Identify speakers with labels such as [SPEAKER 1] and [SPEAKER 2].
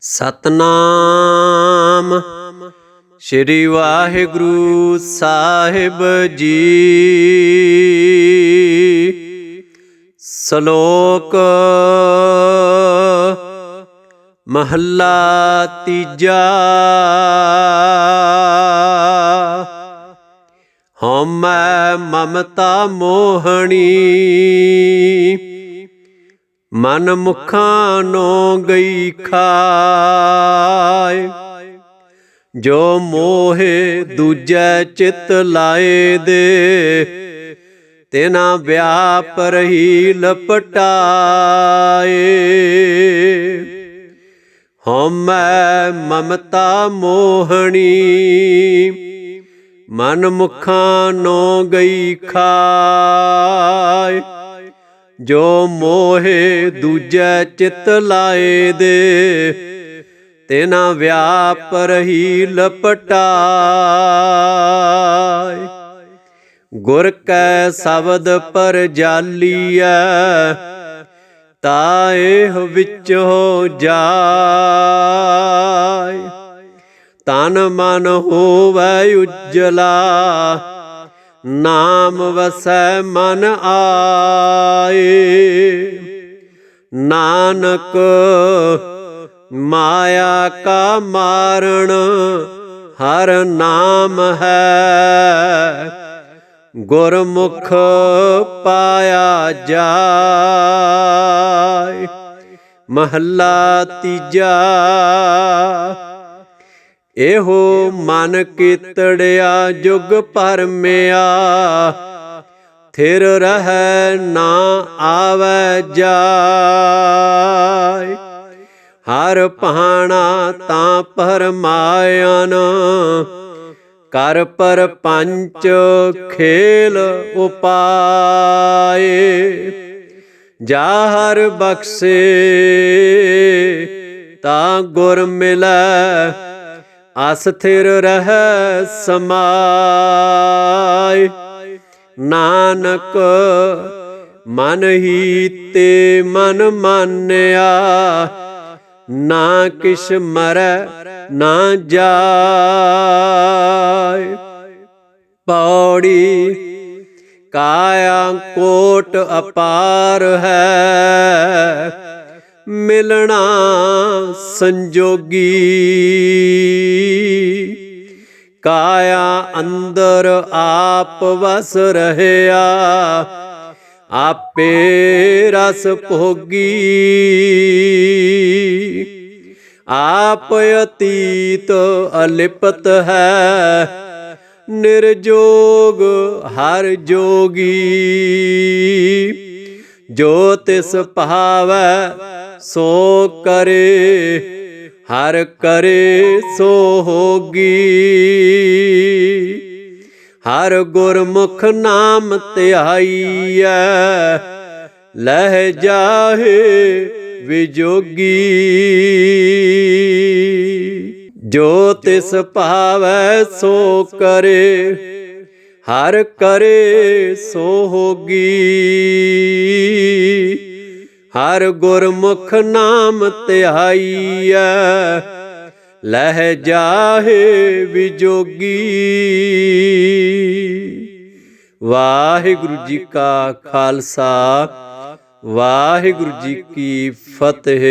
[SPEAKER 1] ਸਤਨਾਮ। ਸ੍ਰੀ ਵਾਹਿਗੁਰੂ ਸਾਹਿਬ ਜੀ। ਸ਼ਲੋਕ ਮਹੱਲਾ ਤੀਜਾ। ਹਉਮੈ ਮਮਤਾ ਮੋਹਣੀ। ਮਨ ਮੁਖਾਂ ਨੋ ਗਈ ਖਾਏ। ਜੋ ਮੋਹੇ ਦੂਜੈ ਚਿਤ ਲਾਏ ਦੇ, ਤੇਨਾ ਵਿਆਪ ਰਹੀ ਲਪਟਾਏ। ਹਉਮੈ ਮਮਤਾ ਮੋਹਣੀ, ਮਨ ਮੁਖਾਂ ਨੋ ਗਈ ਖਾਏ। ਜੋ ਮੋਹੇ ਦੂਜੈ ਚਿਤ ਲਾਏ ਦੇ, ਤੇਨਾ ਵਿਆਪ ਰਹੀ ਲਪਟਾਏ ਗੁਰ ਕੈ ਸ਼ਬਦ ਪਰ ਜਾਲੀਐ ਤਾਏ ਵਿੱਚ ਹੋ ਜਾਏ ਤਨ ਮਨ ਹੋਵੇ ਉਜਲਾ ਨਾਮ ਵਸੈ ਮਨ ਆਏ। ਨਾਨਕ ਮਾਇਆ ਕਾ ਮਾਰਣ, ਹਰ ਨਾਮ ਹੈ। ਗੁਰਮੁਖ ਪਾਇਆ ਜਾਏ। ਮਹੱਲਾ ਤੀਜਾ ਇਹੋ ਮਨ ਕੀਤੜਿਆ ਜੁਗ ਪਰਮਿਆ। ਥਿਰ ਰਹਿ ਨਾ ਆਵੈ ਜਾਏ ਹਰ ਪਹਾਣਾ ਤਾਂ ਪਰਮਾਇਨ ਕਰ ਪਰ ਪੰਚ ਖੇਲ ਉਪਾਏ। ਜਾ ਹਰ ਬਖਸ਼ੇ ਤਾਂ ਗੁਰ ਮਿਲੈ ਅਸਥਿਰ ਰਹਿ ਸਮਾਏ। ਨਾਨਕ, ਮਨ ਹੀ ਤੇ ਮਨ ਮਾਨਿਆ, ਨਾ ਕਿਛ ਮਰੈ, ਨਾ ਜਾਏ। ਪੌੜੀ ਕਾਇਆ ਕੋਟ ਅਪਾਰ ਹੈ ਮਿਲਣਾ ਸੰਜੋਗੀ। ਕਾਇਆ ਅੰਦਰ ਆਪ ਵਸ ਰਹਿਆ, ਆਪੇ ਰਸ ਭੋਗੀ। ਆਪ ਅਤੀਤ ਅਲਿਪਤ ਹੈ, ਨਿਰਜੋਗ ਹਰ ਜੋਗੀ। ਜੋ ਤਿਸ ਭਾਵੈ ਸੋ ਕਰੇ, ਹਰ ਕਰੇ ਸੋ ਹੋਗੀ। ਹਰ ਗੁਰਮੁਖ ਨਾਮ ਧਿਆਈਐ ਲਹਿ ਜਾਹੇ ਵਿਜੋਗੀ। ਜੋ ਤਿਸ ਭਾਵੈ ਸੋ ਕਰੇ, ਹਰ ਕਰੇ ਸੋ ਹੋਗੀ। ਹਰ ਗੁਰਮੁਖ ਨਾਮ ਧਿਆਈਐ ਲਹਿ ਜਾਹੇ ਵਿਜੋਗੀ। ਵਾਹਿਗੁਰੂ ਜੀ ਕਾ ਖਾਲਸਾ, ਵਾਹਿਗੁਰੂ ਜੀ ਕੀ ਫਤਿਹ।